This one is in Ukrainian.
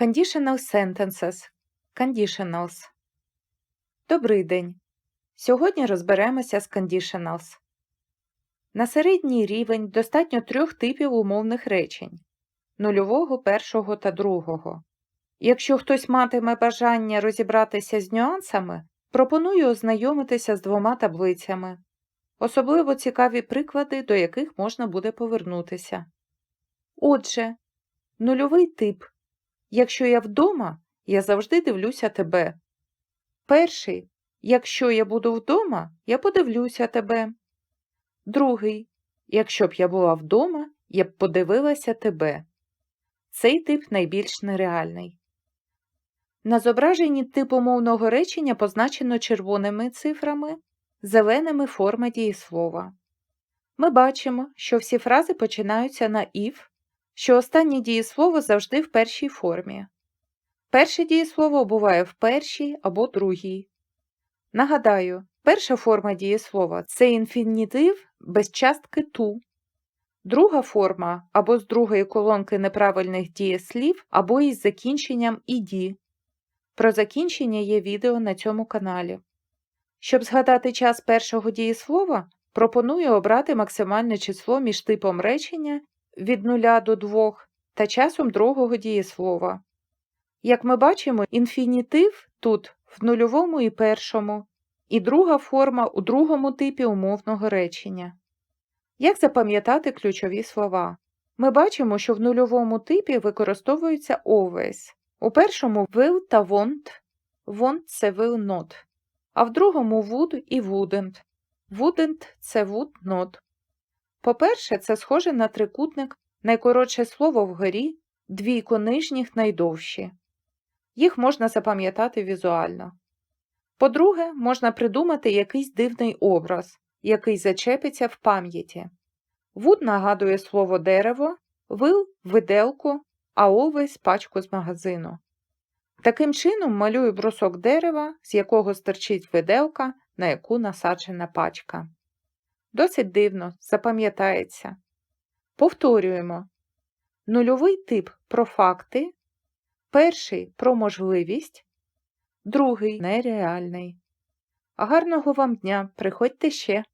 Conditional sentences. Conditionals. Добрий день. Сьогодні розберемося з conditionals. На середній рівень достатньо трьох типів умовних речень нульового, першого та другого. Якщо хтось матиме бажання розібратися з нюансами, пропоную ознайомитися з двома таблицями. Особливо цікаві приклади, до яких можна буде повернутися. Отже, нульовий тип. Якщо я вдома, я завжди дивлюся тебе. Перший. Якщо я буду вдома, я подивлюся тебе. Другий. Якщо б я була вдома, я б подивилася тебе. Цей тип найбільш нереальний. На зображенні типу мовного речення позначено червоними цифрами, зеленими форма дієслова. Ми бачимо, що всі фрази починаються на if, що останнє дієслово завжди в першій формі. Перше дієслово буває в першій або другій. Нагадаю, перша форма дієслова це інфінітив без частки ту. Друга форма або з другої колонки неправильних дієслів, або із закінченням іді. Про закінчення є відео на цьому каналі. Щоб згадати час першого дієслова, пропоную обрати максимальне число між типом речення від 0 до 2 та часом другого дієслова. Як ми бачимо, інфінітив тут в нульовому і першому, і друга форма у другому типі умовного речення. Як запам'ятати ключові слова? Ми бачимо, що в нульовому типі використовується always. У першому will та won't. Want – це will not. А в другому would і wouldn't. Wouldn't – це would not. По-перше, це схоже на трикутник, найкоротше слово вгорі, двійко нижніх найдовші. Їх можна запам'ятати візуально. По-друге, можна придумати якийсь дивний образ, який зачепиться в пам'яті. Вуд нагадує слово дерево, вил виделку, а always пачку з магазину. Таким чином малюю брусок дерева, з якого стирчить виделка, на яку насаджена пачка. Досить дивно, запам'ятається. Повторюємо. Нульовий тип про факти, перший про можливість, другий нереальний. Гарного вам дня, приходьте ще!